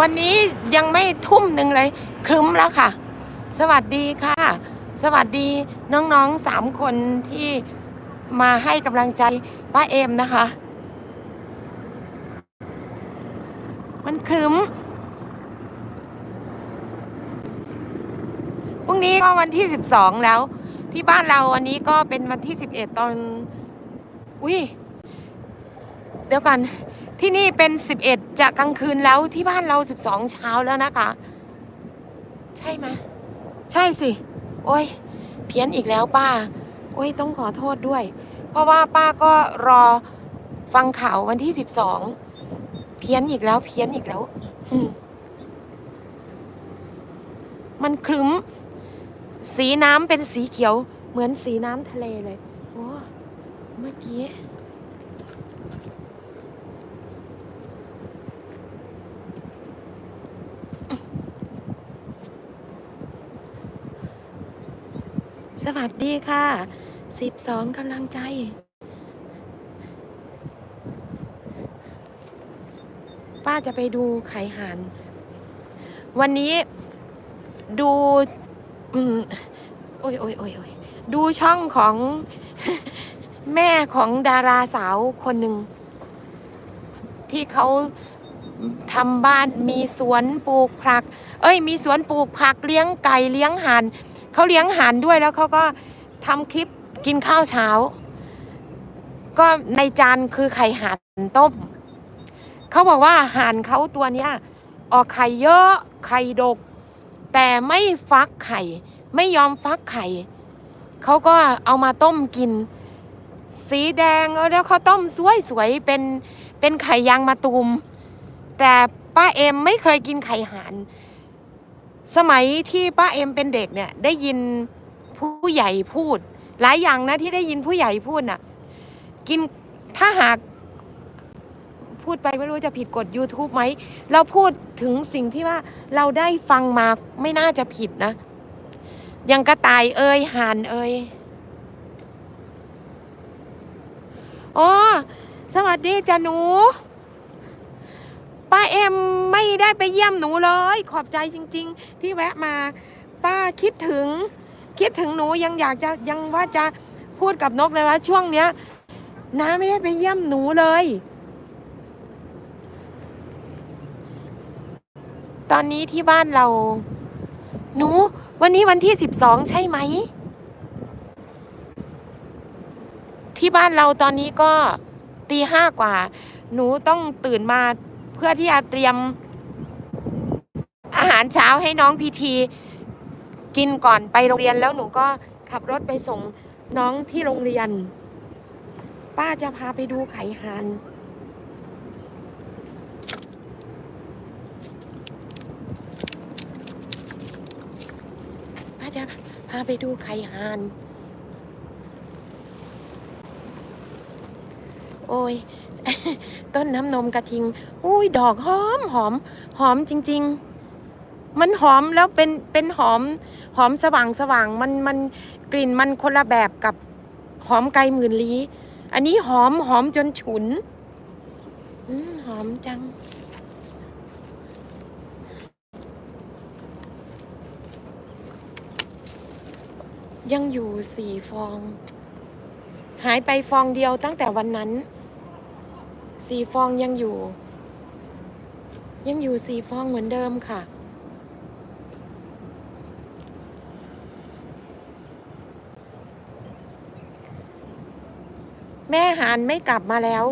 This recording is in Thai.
วันนี้ยังไม่ทุ่มหนึ่งเลยครึ้มแล้วค่ะ สวัสดีค่ะ สวัสดีน้องๆสามคนที่มาให้กำลังใจป้าเอมนะคะ มันครึ้มพรุ่งนี้ก็วันที่สิบสองแล้ว ที่บ้านเราวันนี้ก็เป็นวันที่สิบเอ็ดตอน อุ้ยเดี๋ยวกัน ที่นี่เป็นสิบเอ็ดจะกลางคืนแล้วที่บ้านเราสิบสองเช้าแล้วนะคะ ใช่ไหมใช่สิ โอ้ย เพี้ยนอีกแล้วป้า โอ้ย ต้องขอโทษด้วย เพราะว่าป้าก็รอฟังข่าววันที่สิบสองเพี้ยนอีกแล้วเพี้ยนอีกแล้วมมันคลึ้ม สีน้ำเป็นสีเขียว เหมือนสีน้ำทะเลเลย โอ้ เมื่อกี้ สวัสดีค่ะสิบสองกำลังใจ ป้าจะไปดูไข่ห่านวันนี้ดูอืมโอ้ยโอ้ยโอ้ยโอ้ยดูช่องของแม่ของดาราสาวคนหนึ่ง ที่เขาทำบ้านมีสวนปลูกผัก เอ้ย มีสวนปลูกผักเลี้ยงไก่เลี้ยงห่าน เขาเลี้ยงห่านด้วยแล้วเขาก็ทำคลิปกินข้าวเช้า ก็ในจานคือไข่ห่านต้ม เขาบอกว่าห่านเขาตัวเนี้ยออกไข่เยอะไข่ดก แต่ไม่ฟักไข่ ไม่ยอมฟักไข่เขาก็เอามาต้มกิน สีแดงแล้วเขาต้มสวยๆเป็นเป็นไข่ยางมะตูม แต่ป้าเอ็มไม่เคยกินไข่ห่าน สมัยที่ป้าเอ็มเป็นเด็กเนี่ย ได้ยินผู้ใหญ่พูด หลายอย่างนะที่ได้ยินผู้ใหญ่พูดน่ะ กินถ้าหากพูดไปไม่รู้จะผิดกฎ YouTube ไหม เราพูดถึงสิ่งที่ว่าเราได้ฟังมาไม่น่าจะผิดนะ อย่างกระต่ายเอ่ยห่านเอ่ยอ๋อ สวัสดีจ้ะหนู ป้าเอ็มไม่ได้ไปเยี่ยมหนูเลย ขอบใจจริง ๆ ที่แวะมา ป้าคิดถึง คิดถึงหนูยังอยากจะยังว่าจะพูดกับนกเลยว่าช่วงเนี้ยน้าไม่ได้ไปเยี่ยมหนูเลย ตอนนี้ที่บ้านเรา หนู วันนี้วันที่สิบสองใช่ไหม ที่บ้านเราตอนนี้ก็ตีห้ากว่า หนูต้องตื่นมา เพื่อที่จะเตรียมอาหารเช้าให้น้องพีทีกินก่อนไปโรงเรียนแล้วหนูก็ขับรถไปส่งน้องที่โรงเรียน ป้าจะพาไปดูไข่หานป้าจะพาไปดูไข่หาน โอ้ย ต้นน้ำนมกระทิง อุ้ยดอกหอมหอม หอมจริง ๆ มันหอมแล้วเป็นเป็นหอมหอมสว่างสว่างมันมันกลิ่นมันคนละแบบกับหอมไกลหมื่นลี้ อันนี้หอมหอมจนฉุนอหอมจัง ยังอยู่สี่ฟอง หายไปฟองเดียวตั้งแต่วันนั้น สีฟองยังอยู่ ยังอยู่สีฟองเหมือนเดิมค่ะ แม่หานไม่กลับมาแล้ว